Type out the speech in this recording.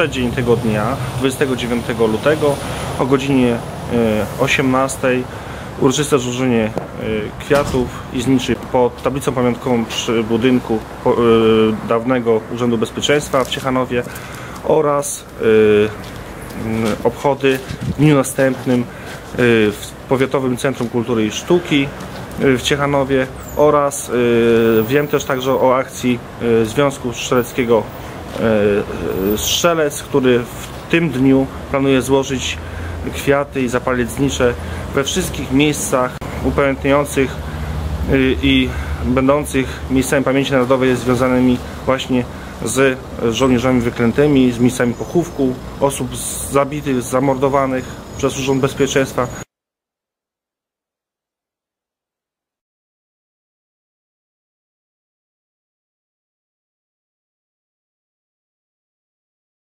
przeddzień tego dnia, 29 lutego o godzinie e, 18 uroczyste złożenie e, kwiatów i zniczy pod tablicą pamiątkową przy budynku e, dawnego Urzędu Bezpieczeństwa w Ciechanowie oraz e, obchody w dniu następnym e, w Powiatowym Centrum Kultury i Sztuki e, w Ciechanowie oraz e, wiem też także o akcji e, Związku Strzeleckiego e, e, Strzelec, który w tym dniu planuje złożyć kwiaty i zapalić znicze we wszystkich miejscach upamiętniających y, i będących miejscami pamięci narodowej związanymi właśnie z żołnierzami wyklętymi, z miejscami pochówku, osób zabitych, zamordowanych przez Urząd Bezpieczeństwa.